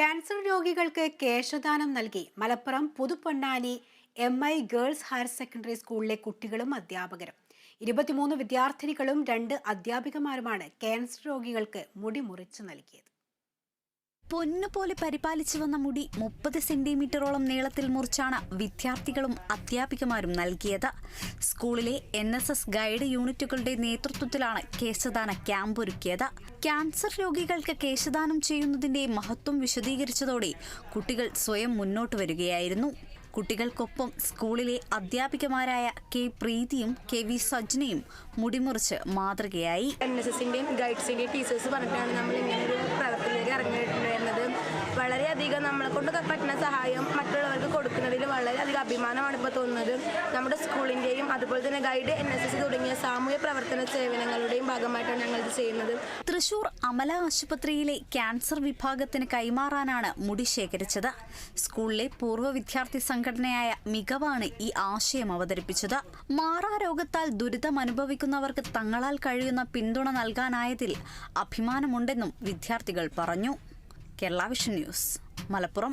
Cancer രോഗികൾക്ക് കേശദാനം നൽകി. Malappuram Puthuponnani M I girls higher secondary സ്കൂളിലെ കുട്ടികളും അധ്യാപകരും. ഇരുപത്തിമൂന്ന് വിദ്യാർത്ഥിനികളും രണ്ട് അധ്യാപികമാരുമാണ് ക്യാൻസർ രോഗികൾക്ക് മുടി മുറിച്ചു നൽകിയത്. പൊന്നുപോലെ പരിപാലിച്ചു വന്ന മുടി മുപ്പത് സെന്റിമീറ്ററോളം നീളത്തിൽ മുറിച്ചാണ് വിദ്യാർത്ഥികളും അധ്യാപികമാരും നൽകിയത്. സ്കൂളിലെ എൻ എസ് എസ് ഗൈഡ് യൂണിറ്റുകളുടെ നേതൃത്വത്തിലാണ് കേശദാന ക്യാമ്പ് ഒരുക്കിയത്. ക്യാൻസർ രോഗികൾക്ക് കേശദാനം ചെയ്യുന്നതിന്റെ മഹത്വം വിശദീകരിച്ചതോടെ കുട്ടികൾ സ്വയം മുന്നോട്ട് വരികയായിരുന്നു. കുട്ടികൾക്കൊപ്പം സ്കൂളിലെ അധ്യാപികമാരായ കെ പ്രീതിയും കെ വി സജ്നയും മുടിമുറിച്ച് മാതൃകയായി. എൻ എസ് എസിന്റെയും ഗൈഡ്സിന്റെയും ടീച്ചേഴ്സ് പറഞ്ഞിട്ടാണ് നമ്മൾ ഇങ്ങനെ ഒരു ഇറങ്ങിയിട്ടുണ്ടായിരുന്നത് വളരെയധികം നമ്മളെ കൊണ്ട് പറ്റുന്ന സഹായം മറ്റുള്ളവർക്ക് കൊടുക്കുന്നതിൽ വളരെയധികം അഭിമാനമാണ് ഇപ്പോൾ തോന്നുന്നത്. നമ്മുടെ സ്കൂളിന്റെയും അതുപോലെ തന്നെ ഗൈഡ് എൻ എസ് എസ് തുടങ്ങിയ സാമൂഹ്യ പ്രവർത്തന സേവനങ്ങളുടെയും ഭാഗമായിട്ടാണ് ഞങ്ങൾ ഇത് ചെയ്യുന്നത്. തൃശൂർ അമല ആശുപത്രിയിലെ ക്യാൻസർ വിഭാഗത്തിന് കൈമാറാനാണ് മുടി ശേഖരിച്ചത്. സ്കൂളിലെ പൂർവ വിദ്യാർത്ഥി സംഘടനയായ മികവാണ് ഈ ആശയം അവതരിപ്പിച്ചത്. മാറാരോഗത്താൽ ദുരിതം അനുഭവിക്കുന്നവർക്ക് തങ്ങളാൽ കഴിയുന്ന പിന്തുണ നൽകാനായതിൽ അഭിമാനമുണ്ടെന്നും വിദ്യാർത്ഥികൾ പറഞ്ഞു. Kerala vision news. മലപ്പുറം